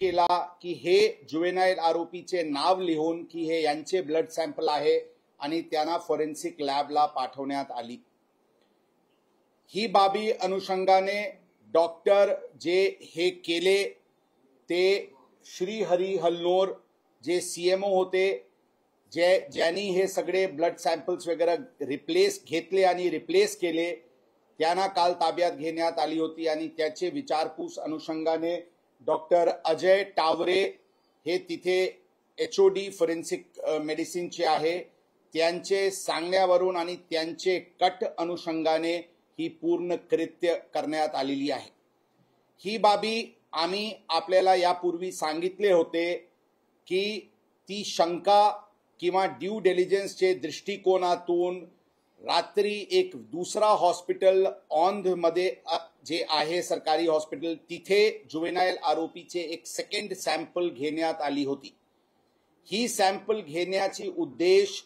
केला की हे जुवेनाईल आरोपीचे नाव लिहून की हे यांचे ब्लड सॅम्पल आहे आणि त्यांना फॉरेन्सिक लॅबला पाठवण्यात आली. ही बाबी अनुषंगाने डॉक्टर जे हे केले ते श्रीहरी हल्लोर जे सीएमओ होते जे ज्यांनी हे सगळे ब्लड सॅम्पल्स वगैरे रिप्लेस घेतले आणि रिप्लेस केले त्यांना काल ताब्यात घेण्यात आली होती आणि त्याचे विचारपूस अनुषंगाने डॉक्टर अजय टावरे हे तिथे एच ओ डी फॉरेन्सिक मेडिसिनचे आहे. त्यांचे सांगण्यावरून आणि त्यांचे कट अनुषंगाने ही पूर्ण कृत्य करण्यात आलेली आहे. ही बाबी आम्ही आपल्याला यापूर्वी सांगितले होते की ती शंका किंवा ड्यू डेलिजन्सचे दृष्टिकोनातून रात्री एक दुसरा हॉस्पिटल ऑंधमध्ये जे आहे सरकारी हॉस्पिटल तिथे जुवेनायल आरोपीचे एक सेकंड सॅम्पल घेण्यात आली होती. ही सॅम्पल घेण्याची उद्देश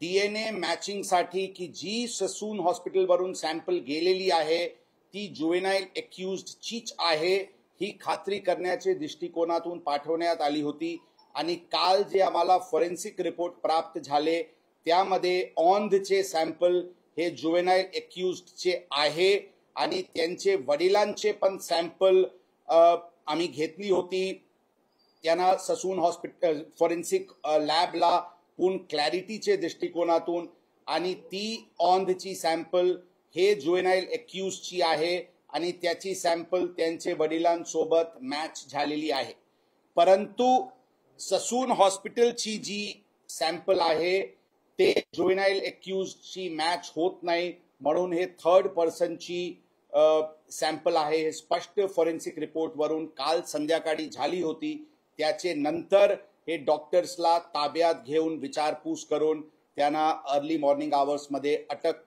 डीएनए मॅचिंगसाठी की जी ससून हॉस्पिटलवरून सॅम्पल गेलेली आहे ती जुवेनाईल एक्युज चीच आहे ही खात्री करण्याचे दृष्टिकोनातून पाठवण्यात आली होती. आणि काल जे आम्हाला फॉरेन्सिक रिपोर्ट प्राप्त झाले त्यामध्ये ऑनधचे सॅम्पल हे जुवेनाईल एक्युजचे आहे आणि त्यांचे वडिलांचे पण सॅम्पल आम्ही घेतली होती. त्यांना ससून हॉस्पिटल फॉरेन्सिक लॅबला पूर्ण क्लॅरिटीचे दृष्टिकोनातून आणि ती ऑनधची सॅम्पल हे जुवेनाईल एक्युजची आहे आणि त्याची सॅम्पल त्यांचे वडिलांसोबत मॅच झालेली आहे. परंतु ससून हॉस्पिटलची जी सॅम्पल आहे ते जुवेनाईल एक्युजची मॅच होत नाही. म्हणून हे थर्ड पर्सनची सॅम्पल आहे. हे स्पष्ट फॉरेन्सिक रिपोर्टवरून काल संध्याकाळी झाली होती. त्याचे नंतर हे डॉक्टर्सला ताब्यात घेऊन विचारपूस करून त्यांना अर्ली मॉर्निंग आवर्समध्ये अटक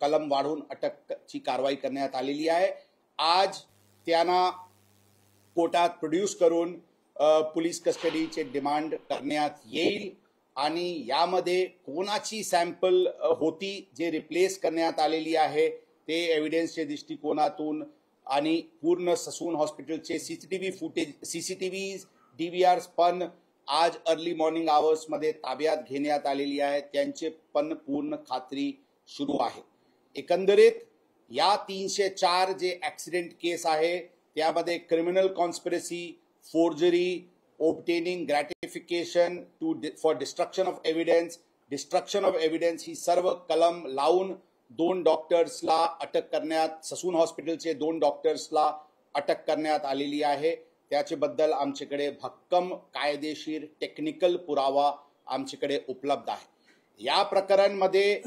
कलम वाढवून अटकची कारवाई करण्यात आलेली आहे. आज त्यांना कोर्टात प्रोड्यूस करून पोलीस कस्टडीचे डिमांड करण्यात येईल. आणि यामध्ये कोणाची सॅम्पल होती जे रिप्लेस करण्यात आलेली आहे ते एव्हिडन्सच्या दृष्टिकोनातून आणि पूर्ण ससून हॉस्पिटलचे सीसीटीव्ही फुटेज सीसीटीव्ही आर पण आज अर्ली मॉर्निंग आवर्समध्ये ताब्यात घेण्यात आलेली आहे. त्यांचे पण पूर्ण खात्री सुरू आहे. एकंदरीत या तीनशे चार जे ऍक्सिडेंट केस आहे त्यामध्ये criminal conspiracy forgery obtaining gratification to for destruction of evidence destruction of evidence ही सर्व कलम लावून दोन डॉक्टर्सला अटक करण्यात ससून हॉस्पिटलचे दोन डॉक्टर्सला अटक करण्यात आलेली आहे त्याच्याबद्दल आमच्याकडे भक्कम कायदेशीर टेक्निकल पुरावा आमच्याकडे उपलब्ध आहे या प्रकरणमध्ये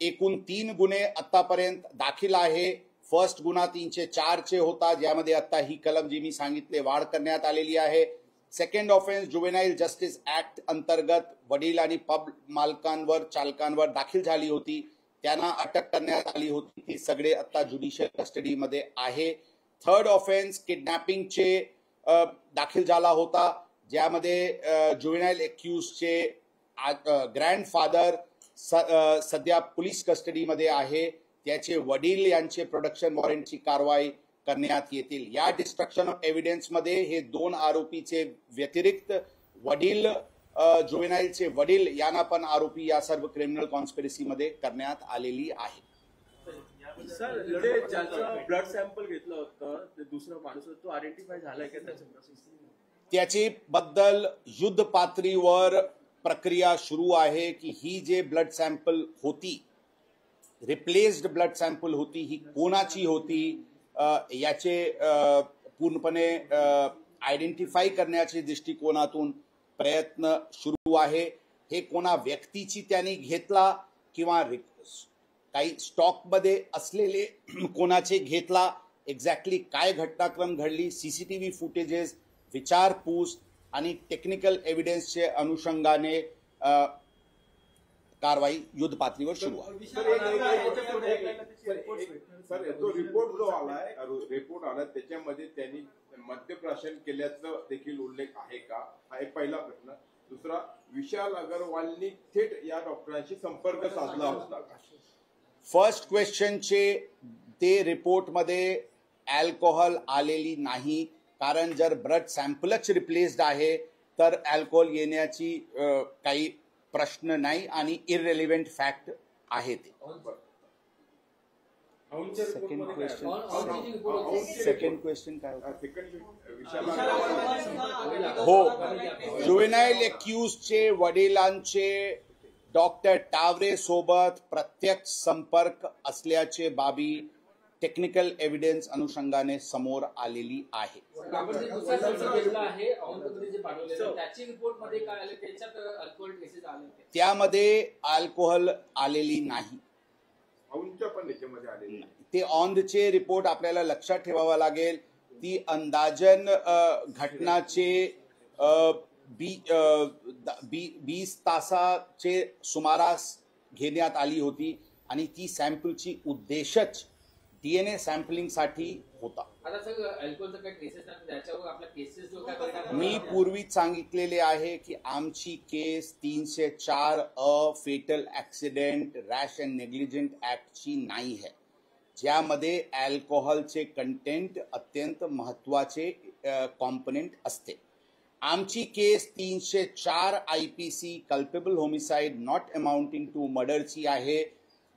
एकूण तीन गुन्हे आतापर्यंत दाखल आहे फर्स्ट गुन्हा तीनशे चारचे होता ज्यामध्ये आता ही कलम जी मी सांगितले वाढ करण्यात आलेली आहे second offence juvenile justice act अंतर्गत वडील आणि पब मालकांवर चालकांवर दाखल झाली होती. त्यांना अटक करण्यात आली होती. ती सगळे आता ज्युडिशियल कस्टडीमध्ये आहे. थर्ड ऑफेन्स किडनॅपिंगचे दाखल झाला होता. ज्यामध्ये जुवेनाईल एक्युजचे ग्रँडफादर सध्या पोलीस कस्टडीमध्ये आहे. त्याचे वडील यांचे प्रोडक्शन वॉरंटची कारवाई करण्यात येतील. या डिस्ट्रक्शन ऑफ एव्हिडन्समध्ये हे दोन आरोपीचे व्यतिरिक्त वडील जुवेनाईलचे वडील यांना पण आरोपी या सर्व क्रिमिनल कॉन्स्पिरसी मध्ये करण्यात आलेली आहे. सर ब्लड सॅम्पल घेतलं होतं दुसरा माणूस तो आयडेंटिफाय झालाय का त्याची बद्दल युद्ध पातळीवर प्रक्रिया सुरू आहे की ही जे ब्लड सॅम्पल होती रिप्लेस्ड ब्लड सॅम्पल होती ही कोणाची होती याचे पूर्णपणे आयडेंटिफाय करण्याच्या दृष्टिकोनातून प्रयत्न सुरू आहे. हे कोणा व्यक्तीची त्यांनी घेतला किंवा काही स्टॉकमध्ये असलेले कोणाचे घेतला एक्झॅक्टली काय घटनाक्रम घडली C C T V footages विचारपूस आणि टेक्निकल एव्हिडन्सचे अनुषंगाने कारवाई युद्ध पातळीवर सुरू आहे. सर तो रिपोर्ट जो आलाय रिपोर्ट आलाय त्याच्यामध्ये त्यांनी मद्यप्राशन केल्याचं देखील उल्लेख आहे का? हा एक पहिला प्रश्न. दुसरा विशाल अगरवालनी थेट या डॉक्टरांशी संपर्क साधला होता फर्स्ट क्वेश्चनचे ते रिपोर्टमध्ये अल्कोहोल आलेली नाही. कारण जर ब्लड सॅम्पलच रिप्लेस्ड आहे तर अल्कोहोल येण्याची काही प्रश्न नाही आणि इररेलिव्हेंट फॅक्ट आहे ते report होती. सेकंड क्वेश्चन काय? सेकंड हो. जुवेनाईल एक्युजचे वडिलांचे डॉक्टर टावरे सोबत प्रत्यक्ष संपर्क असल्याचे बाबी टेक्निकल एव्हिडन्स अनुषंगाने समोर आलेली आहे. आपण जे दुसरा संच घेतला आहे औंधमध्ये जे पाठवलेलं त्याची रिपोर्टमध्ये काय आलं? त्याच्यात अल्कोहोल केसेस आले होते त्यामध्ये अल्कोहोल आलेली नाही. औंधच्या पण याच्यामध्ये आलेली आहे. ते ऑनचे रिपोर्ट आपल्याला लक्षात ठेवावा लागेल. ती अंदाजन घटनाचे द- वीस तासाचे सुमारास घेण्यात आली होती आणि ती सॅम्पलची उद्देशच डीएनए सॅम्पलिंगसाठी होता. केसेस जो काय परिणाम मी पूर्वीच सांगितलेले आहे की आमची केस तीनशे चार A fatal accident rash and negligent ऍक्टची नाही आहे. ज्यामध्ये अल्कोहोलचे कंटेंट अत्यंत महत्त्वाचे कॉम्पोनेंट असते. आमची केस तीनशे चार I P C culpable homicide not amounting to मर्डरची आहे.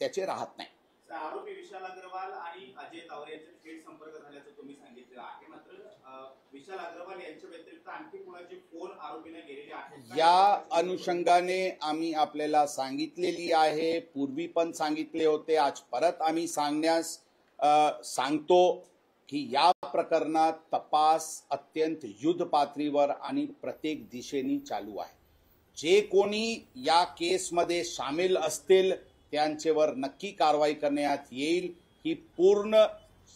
त्याचे राहत नाही. आरोपी विशाल अग्रवाल आणि अजय तावरे यांचे थेट संपर्क झाल्याचं तुम्ही सांगितलं आहे. मात्र विशाल अग्रवाल यांच्या व्यतिरिक्त आणखी कुणाचे फोन आरोपीने गेलेले आहेत? या अनुषंगाने आम्ही आपल्याला सांगितलेली आहे. पूर्वी पण सांगितले होते. आज परत आम्ही सांगण्यास सांगतो की या प्रकरणात तपास अत्यंत युद्ध पातळीवर आणि प्रत्येक दिशेने चालू आहे. जे कोणी या केसमध्ये सामील असतील त्यांच्यावर नक्की कारवाई करण्यात येईल. ही पूर्ण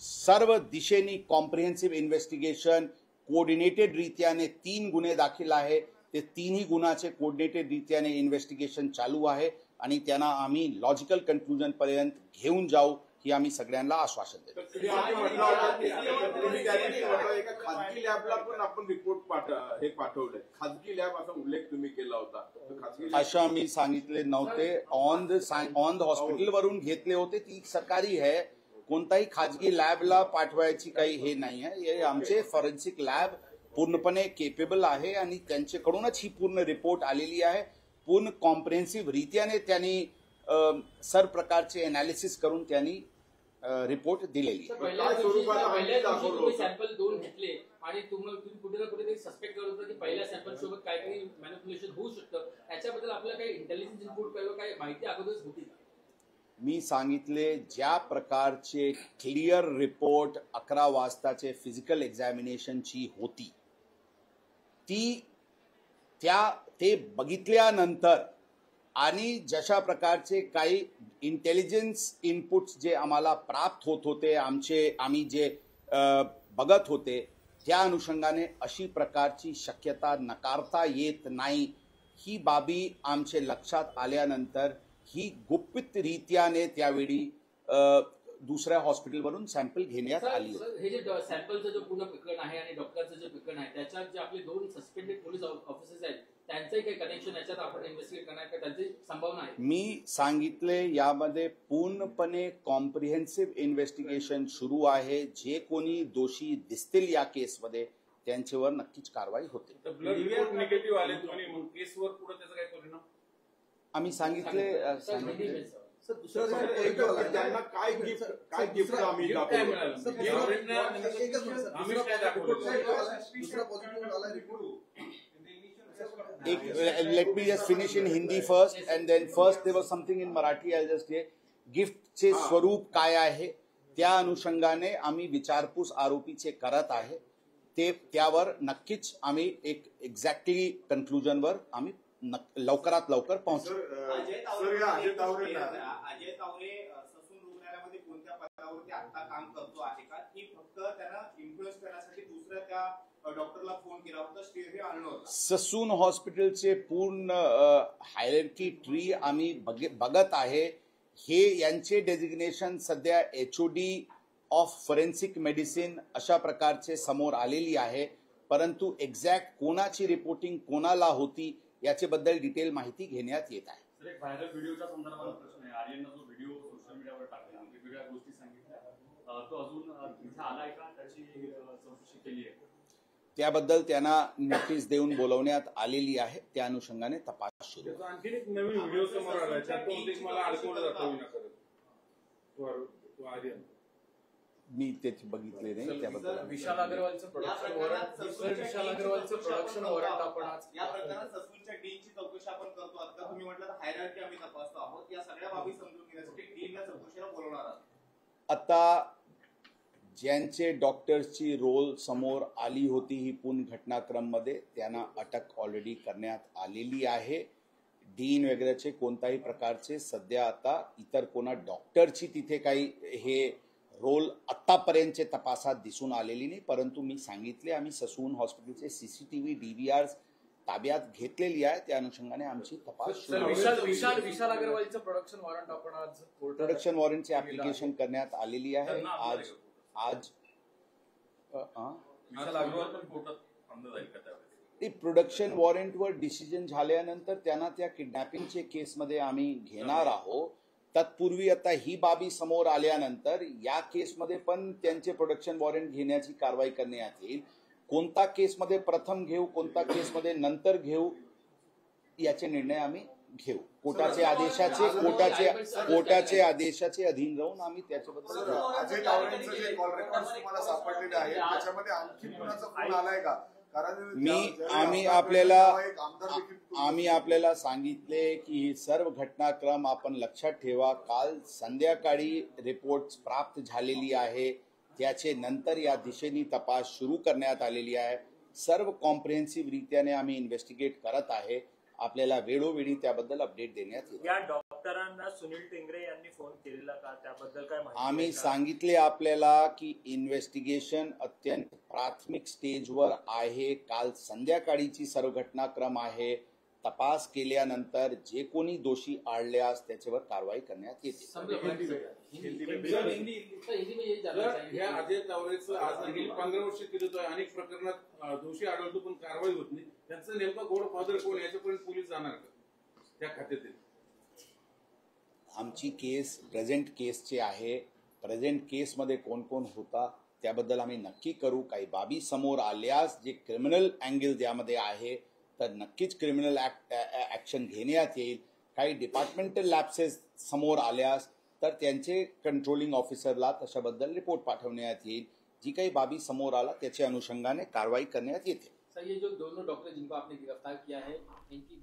सर्व दिशेने कॉम्प्रिहेन्सिव्ह इन्व्हेस्टिगेशन कोऑर्डिनेटेड रीत्याने तीन गुन्हे दाखल आहे. ते तिन्ही गुन्ह्याचे कोऑर्डिनेटेड रीत्याने इन्व्हेस्टिगेशन चालू आहे. आणि त्यांना आम्ही लॉजिकल कन्क्लुजन पर्यंत घेऊन जाऊ. ही आम्ही सगळ्यांना आश्वासन देतो. खाजगी लॅबला पण आपण रिपोर्ट हे पाठवले खाजगी लॅब असा उल्लेख तुम्ही केला होता. असं मी सांगितले नव्हते. On the on the hospital वरून घेतले होते. ती सरकारी आहे. कोणताही खाजगी लॅबला पाठवायची काही हे नाही आहे. हे आमचे फॉरेन्सिक लॅब पूर्णपणे केपेबल आहे आणि त्यांच्याकडूनच ही पूर्ण रिपोर्ट आलेली आहे. पूर्ण कॉम्प्रिहेन्सिव्ह रीत्याने त्यांनी अं, सर्व प्रकारचे अनालिसिस करून त्यांनी रिपोर्ट दिलेली सर? सॅम्पल दोन घेतले आणि कुठे ना कुठेतरी सस्पेक्ट करत होता की पहिल्या सॅम्पल सोबत काय काही मॅनिप्युलेशन होऊ शकतं याच्याबद्दल आपल्याला काही इंटेलिजन्स इनपुट काही माहिती अगोदरच होती? मी सांगितले ज्या प्रकारचे क्लिअर रिपोर्ट अकरा वाजताचे फिजिकल एक्झामिनेशनची होती ती त्या ते बघितल्यानंतर आणि जशा प्रकारचे काही इंटेलिजन्स इनपुट्स जे आम्हाला प्राप्त होत होते आमचे आम्ही जे बघत होते त्या अनुषंगाने अशी प्रकारची शक्यता नकारता येत नाही. ही बाबी आमचे लक्षात आल्यानंतर ही गुपितरित्याने त्यावेळी दुसऱ्या हॉस्पिटलवरून सॅम्पल घेण्यात आली. हे जे सॅम्पलचं जो पूर्ण प्रकरण आहे आणि डॉक्टरचं जे प्रकरण आहे त्याच्यात जे आपले दोन सस्पेंडेड पोलीस ऑफिसर्स आहेत त्यांचंही काही कनेक्शन याच्यात आपण इन्व्हेस्टिगेट करणार का? त्यांची संभावना आहे. मी सांगितले यामध्ये पूर्णपणे कॉम्प्रिहेन्सिव्ह इन्व्हेस्टिगेशन सुरू आहे. जे कोणी दोषी दिसतील या केसमध्ये त्यांच्यावर नक्कीच कारवाई होते. तर ब्लड रिपोर्ट निगेटिव्ह आले आणि मग केसवर पुढे त्याचा काय परिणाम? आम्ही सांगितले सांगितले. त्यांना काय गिफ्ट काय गिफ्ट आम्ही gift काय दाखवलं? एक let me just finish in Hindi first and then first they were something in Marathi I just हे गिफ्टचे स्वरूप काय आहे त्या अनुषंगाने आम्ही विचारपूस आरोपीचे करत आहे ते त्यावर नक्कीच आम्ही एक एक्झॅक्टली कन्क्लुजनवर आम्ही नक- लवकरात लवकर पोहोचू सर अ, अजय सर या अजय तावरे तावरे अजय तावरे अं, ससून रुग्णालयामध्ये कोणत्या पदावर पदावरती आता काम करतो आहे का? की फक्त त्यानं इन्फ्लुएन्स करण्यासाठी दुसऱ्या त्या डॉक्टरला फोन केला होता स्टे आणलं होतं. ससून हॉस्पिटलचे पूर्ण हायरकी ट्री आम्ही बघे- बघत आहे. हे यांचे डेजिग्नेशन सध्या H O D of forensic medicine अशा प्रकारचे समोर आलेली आहे. परंतु एक्झॅक्ट कोणाची रिपोर्टिंग कोणाला होती याच्याबद्दल डिटेल माहिती घेण्यात येत आहे. सर एक व्हायरल व्हिडिओच्या संदर्भात प्रश्न आहे. आर्यननं जो व्हिडिओ सोशल मीडियावर टाकला वेगवेगळ्या गोष्टी सांगितल्या. अं, तो अजून आलाय का? त्याची चौकशी केली आहे. त्याबद्दल त्यांना नोटीस देऊन बोलवण्यात आलेली आहे. त्या अनुषंगाने तपास सुरू आणखीन एक नवीन व्हिडिओ समोर आला त्यात मला अडकवलं जातं मी त्याची बघितले नाही त्याबद्दल विशाल अग्रवालचं प्रोडक्शन वॉरंट विशाल अग्रवालचं प्रोडक्शन वॉरंट आपण आज या प्रकरणात ससूनच्या डीनची चौकशी आपण करतो. आता तुम्ही म्हटलं हायरार्की आम्ही तपासतो आहोत. या सगळ्या बाबी समजून घेण्यासाठी डीनला चौकशीला बोलवणार आहात. आता ज्यांचे डॉक्टर्सची रोल समोर आली होती ही पूर्ण घटनाक्रममध्ये त्यांना अटक ऑलरेडी करण्यात आलेली आहे. डीन वगैरेचे कोणत्याही प्रकारचे सध्या आता इतर कोणा डॉक्टरची तिथे काही हे रोल आत्तापर्यंतचे तपासात दिसून आलेली नाही. परंतु मी सांगितले आम्ही ससून हॉस्पिटलचे सीसीटीव्ही डीव्हीआर ताब्यात घेतलेली आहे. त्या अनुषंगाने आमची तपास प्रोडक्शन वॉरंट आपण आज कोर्टात प्रोडक्शन वॉरंटची ऍप्लिकेशन करण्यात आलेली आहे. आज आज प्रोडक्शन वॉरंटवर डिसिजन झाल्यानंतर त्यांना त्या किडनॅपिंगचे केसमध्ये आम्ही घेणार आहोत. तत्पूर्वी आता ही बाबी समोर आल्यानंतर या केसमध्ये पण त्यांचे प्रोडक्शन वॉरंट घेण्याची कारवाई करण्यात येईल. कोणता केसमध्ये प्रथम घेऊ कोणता केसमध्ये नंतर घेऊ याचे निर्णय आम्ही घेऊ. कोर्टाचे आदेशाचे कोर्टाचे कोर्टाचे आदेशाचे अधीन राहून आम्ही त्याच्याबद्दल. अजय तावरेंचं जे कॉल रेकॉर्ड तुम्हाला सापडलेले आहे त्याच्यामध्ये आणखी कुणाचा फोन आलाय का? कारण मी आम्ही आपल्याला आम्ही आपल्याला सांगितले की ही सर्व घटनाक्रम आपण लक्षात ठेवा. काल संध्याकाळी रिपोर्ट प्राप्त झालेली आहे. त्याचे नंतर या दिशेने तपास सुरू करण्यात आलेली आहे. सर्व कॉम्प्रिहेन्सिव्ह रित्याने आम्ही इन्व्हेस्टिगेट करत आहे. आपल्याला वेळोवेळी त्याबद्दल अपडेट देण्यात येईल या डॉक्टरांना सुनील टेंगरे यांनी फोन केलेला का? त्याबद्दल काय आम्ही? सांगितले आपल्याला की इन्व्हेस्टिगेशन अत्यंत प्राथमिक स्टेजवर आहे. काल संध्याकाळीची सर्व घटनाक्रम आहे. तपास केल्यानंतर जे कोणी दोषी आढळल्यास त्याच्यावर कारवाई करण्यात येते. समझ लो हिंदी में हिंदी में सर, हिंदी सर हिंदी में यही जानना सर चाहेंगे ह्या अजय तावरेचं आज पंधरा वर्ष फिरतोय अनेक प्रकरणात दोषी आढळतो पण कारवाई होत नाही. त्यांचं नेमका गोड फादर कोण याच्यापर्यंत पोलीस जाणार का? त्या खात्यातील. आमची केस प्रेझेंट केसची आहे. प्रेझेंट केसमध्ये कोण कोण होता त्याबद्दल आम्ही नक्की करू. काही बाबी समोर आल्यास जे क्रिमिनल अँगल यामध्ये आहे तर नक्कीच क्रिमिनल ऍक्शन घेण्यात येईल. काही डिपार्टमेंटल लॅप्सेस समोर आल्यास तर त्यांचे कंट्रोलिंग ऑफिसरला तशाबद्दल रिपोर्ट पाठवण्यात येईल. जी काही बाबी समोर आला त्याच्या अनुषंगाने कारवाई करण्यात येते. सर ये जो दोनों डॉक्टर जिनको आपने गिरफ्तार किया है इनकी